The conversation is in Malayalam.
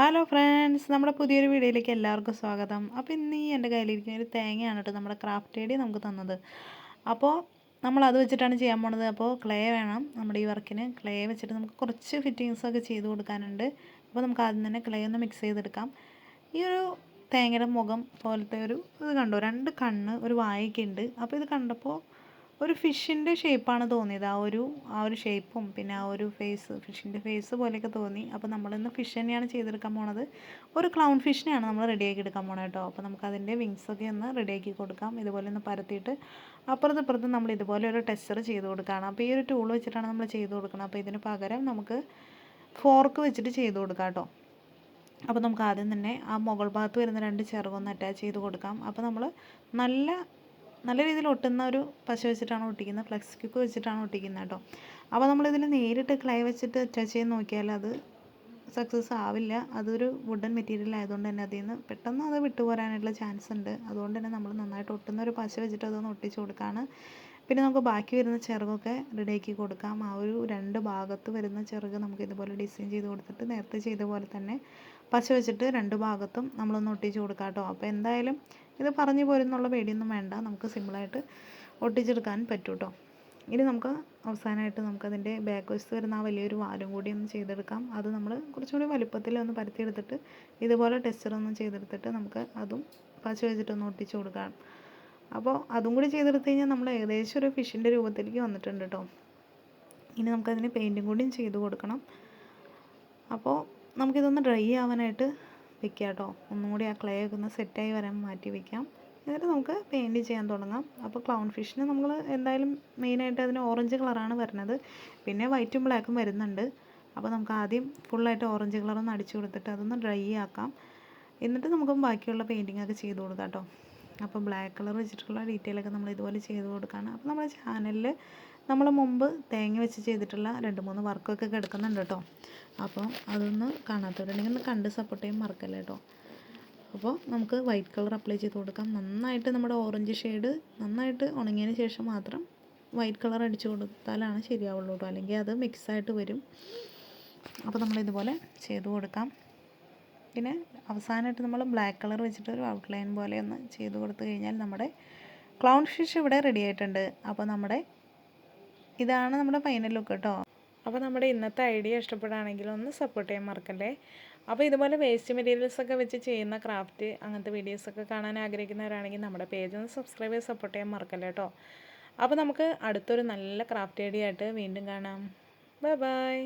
ഹലോ ഫ്രണ്ട്സ് നമ്മുടെ പുതിയൊരു വീഡിയോയിലേക്ക് എല്ലാവർക്കും സ്വാഗതം. അപ്പോൾ ഇന്ന് ഈ എന്റെ കയ്യിലിരിക്കുന്ന ഒരു തേങ്ങയാണ് കേട്ടോ നമ്മുടെ ക്രാഫ്റ്റ് ഐഡി നമുക്ക് തന്നത്. അപ്പോൾ നമ്മൾ അത് വെച്ചിട്ടാണ് ചെയ്യാൻ പോണത്. അപ്പോൾ ക്ലേ വേണം. നമ്മുടെ ഈ വർക്കിന് ക്ലേ വെച്ചിട്ട് നമുക്ക് കുറച്ച് ഫിറ്റിങ്സൊക്കെ ചെയ്ത് കൊടുക്കാനുണ്ട്. അപ്പോൾ നമുക്ക് ആദ്യം തന്നെ ക്ലേ ഒന്ന് മിക്സ് ചെയ്തെടുക്കാം. ഈ ഒരു തേങ്ങയുടെ മുഖം പോലത്തെ ഒരു ഇത് കണ്ടു? രണ്ട് കണ്ണ് ഒരു വായൊക്കെ ഉണ്ട് അപ്പോൾ ഇത് കണ്ടപ്പോൾ ഒരു ഫിഷിന്റെ ഷേപ്പാണ് തോന്നിയത്. ആ ഒരു ആ ഒരു ഷേപ്പും പിന്നെ ആ ഒരു ഫേസ് ഫിഷിന്റെ ഫേസ് പോലെയൊക്കെ തോന്നി. അപ്പോൾ നമ്മളിന്ന് ഫിഷ് തന്നെയാണ് ചെയ്തെടുക്കാൻ പോണത്. ഒരു ക്ലൗൺ ഫിഷിനെയാണ് നമ്മൾ റെഡിയാക്കി എടുക്കാൻ പോണത് കേട്ടോ. അപ്പോൾ നമുക്ക് അതിന്റെ വിങ്സൊക്കെ ഒന്ന് റെഡിയാക്കി കൊടുക്കാം. ഇതുപോലെ ഒന്ന് പരത്തിയിട്ട് അപ്പുറത്ത് ഇപ്പുറത്ത് നമ്മൾ ഇതുപോലെ ഒരു ടെസ്റ്റർ ചെയ്ത് കൊടുക്കുകയാണ്. അപ്പോൾ ഈ ഒരു ടൂൾ വെച്ചിട്ടാണ് നമ്മൾ ചെയ്ത് കൊടുക്കുന്നത്. അപ്പോൾ ഇതിന് പകരം നമുക്ക് ഫോർക്ക് വെച്ചിട്ട് ചെയ്ത് കൊടുക്കാം കേട്ടോ. അപ്പോൾ നമുക്ക് ആദ്യം തന്നെ ആ മുകൾ ഭാഗത്ത് വരുന്ന രണ്ട് ചിറകൊന്ന് അറ്റാച്ച് ചെയ്ത് കൊടുക്കാം. അപ്പോൾ നമ്മൾ നല്ല നല്ല രീതിയിൽ ഒട്ടുന്ന ഒരു പശ വെച്ചിട്ടാണ് ഒട്ടിക്കുന്നത്. ഫ്ലെക്സ് ക്യൂക്ക് വെച്ചിട്ടാണ് ഒട്ടിക്കുന്നത് കേട്ടോ. അപ്പോൾ നമ്മളിതിൽ നേരിട്ട് ക്ലൈ വെച്ചിട്ട് ടച്ച് ചെയ്ത് നോക്കിയാൽ അത് സക്സസ് ആവില്ല. അതൊരു വുഡൻ മെറ്റീരിയൽ ആയതുകൊണ്ട് തന്നെ അതിൽ നിന്ന് പെട്ടെന്ന് അത് വിട്ടുപോരാനുള്ള ചാൻസ് ഉണ്ട്. അതുകൊണ്ട് തന്നെ നമ്മൾ നന്നായിട്ട് ഒട്ടുന്ന ഒരു പശ വെച്ചിട്ട് അതൊന്ന് ഒട്ടിച്ച് കൊടുക്കുകയാണ് പിന്നെ നമുക്ക് ബാക്കി വരുന്ന ചിറകൊക്കെ റെഡിയാക്കി കൊടുക്കാം. ആ ഒരു രണ്ട് ഭാഗത്ത് വരുന്ന ചിറക് നമുക്ക് ഇതുപോലെ ഡിസൈൻ ചെയ്ത് കൊടുത്തിട്ട് നേരത്തെ ചെയ്ത പോലെ തന്നെ പശ വെച്ചിട്ട് രണ്ട് ഭാഗത്തും നമ്മളൊന്ന് ഒട്ടിച്ച് കൊടുക്കാം കേട്ടോ. അപ്പോൾ എന്തായാലും ഇത് പറഞ്ഞു പോരുന്നുള്ള പേടിയൊന്നും വേണ്ട. നമുക്ക് സിമ്പിളായിട്ട് ഒട്ടിച്ചെടുക്കാൻ പറ്റും കേട്ടോ ഇനി നമുക്ക് അവസാനമായിട്ട് നമുക്കതിന്റെ ബാക്ക് വശത്ത് വരുന്ന ആ വലിയൊരു വാലും കൂടി ഒന്ന് ചെയ്തെടുക്കാം. അത് നമ്മൾ കുറച്ചുകൂടി വലുപ്പത്തിൽ ഒന്ന് പരത്തിയെടുത്തിട്ട് ഇതുപോലെ ടെസ്റ്റർ ഒന്ന് ചെയ്തെടുത്തിട്ട് നമുക്ക് അതും പശ വെച്ചിട്ടൊന്ന് ഒട്ടിച്ച് കൊടുക്കാം. അപ്പോൾ അതും കൂടി ചെയ്തെടുത്ത് കഴിഞ്ഞാൽ നമ്മൾ ഏകദേശം ഒരു ഫിഷിന്റെ രൂപത്തിലേക്ക് വന്നിട്ടുണ്ട് കേട്ടോ. ഇനി നമുക്കതിന് പെയിന്റും കൂടിയും ചെയ്ത് കൊടുക്കണം. അപ്പോൾ നമുക്കിതൊന്ന് ഡ്രൈ ആവാനായിട്ട് വെക്കാം കേട്ടോ. ഒന്നും കൂടി ആ ക്ലേ ഒക്കെ ഒന്ന് സെറ്റായി വരാൻ മാറ്റി വെക്കാം. എന്നിട്ട് നമുക്ക് പെയിന്റ് ചെയ്യാൻ തുടങ്ങാം. അപ്പോൾ ക്ലൗൺ ഫിഷിന് നമ്മൾ എന്തായാലും മെയിനായിട്ട് അതിന് ഓറഞ്ച് കളറാണ് വരുന്നത്. പിന്നെ വൈറ്റും ബ്ലാക്കും വരുന്നുണ്ട്. അപ്പോൾ നമുക്ക് ആദ്യം ഫുള്ളായിട്ട് ഓറഞ്ച് കളറൊന്ന് അടിച്ചു കൊടുത്തിട്ട് അതൊന്ന് ഡ്രൈ ആക്കാം. എന്നിട്ട് നമുക്ക് ബാക്കിയുള്ള പെയിന്റിങ് ഒക്കെ ചെയ്ത് കൊടുക്കാം കേട്ടോ. അപ്പോൾ ബ്ലാക്ക് കളർ വെച്ചിട്ടുള്ള ഡീറ്റെയിലൊക്കെ നമ്മൾ ഇതുപോലെ ചെയ്ത് കൊടുക്കുകയാണ് അപ്പോൾ നമ്മുടെ ചാനലിൽ നമ്മൾ മുമ്പ് തേങ്ങ വെച്ച് ചെയ്തിട്ടുള്ള രണ്ട് മൂന്ന് വർക്കൊക്കെ കിടക്കുന്നുണ്ട് കേട്ടോ. അപ്പോൾ അതൊന്ന് കാണാത്തവരുണ്ടെങ്കിൽ ഒന്ന് കണ്ട് സപ്പോർട്ട് ചെയ്യാൻ മറക്കല്ലേ കേട്ടോ. അപ്പോൾ നമുക്ക് വൈറ്റ് കളർ അപ്ലൈ ചെയ്ത് കൊടുക്കാം. നന്നായിട്ട് നമ്മുടെ ഓറഞ്ച് ഷെയ്ഡ് നന്നായിട്ട് ഉണങ്ങിയതിന് ശേഷം മാത്രം വൈറ്റ് കളർ അടിച്ചു കൊടുത്താലാണ് ശരിയാവുള്ളൂ കേട്ടോ. അല്ലെങ്കിൽ അത് മിക്സായിട്ട് വരും. അപ്പോൾ നമ്മൾ ഇതുപോലെ ചെയ്ത് കൊടുക്കാം. പിന്നെ അവസാനമായിട്ട് നമ്മൾ ബ്ലാക്ക് കളർ വെച്ചിട്ട് ഒരു ഔട്ട്ലൈൻ പോലെ ഒന്ന് ചെയ്ത് കൊടുത്തു കഴിഞ്ഞാൽ നമ്മുടെ ക്ലൗൺ ഫിഷ് ഇവിടെ റെഡി ആയിട്ടുണ്ട്. അപ്പോൾ നമ്മുടെ ഇതാണ് നമ്മുടെ ഫൈനൽ ലുക്ക് കേട്ടോ. അപ്പോൾ നമ്മുടെ ഇന്നത്തെ ഐഡിയ ഇഷ്ടപ്പെടുകയാണെങ്കിൽ ഒന്ന് സപ്പോർട്ട് ചെയ്യാൻ മറക്കല്ലേ? അപ്പോൾ ഇതുപോലെ വേസ്റ്റ് മെറ്റീരിയൽസ് ഒക്കെ വെച്ച് ചെയ്യുന്ന ക്രാഫ്റ്റ് അങ്ങനത്തെ വീഡിയോസൊക്കെ കാണാൻ ആഗ്രഹിക്കുന്നവരാണെങ്കിൽ നമ്മുടെ പേജ് ഒന്ന് സബ്സ്ക്രൈബ് ചെയ്ത് സപ്പോർട്ട് ചെയ്യാൻ മറക്കല്ലേ കേട്ടോ? അപ്പോൾ നമുക്ക് അടുത്തൊരു നല്ല ക്രാഫ്റ്റ് ഐഡിയ ആയിട്ട് വീണ്ടും കാണാം. Bye bye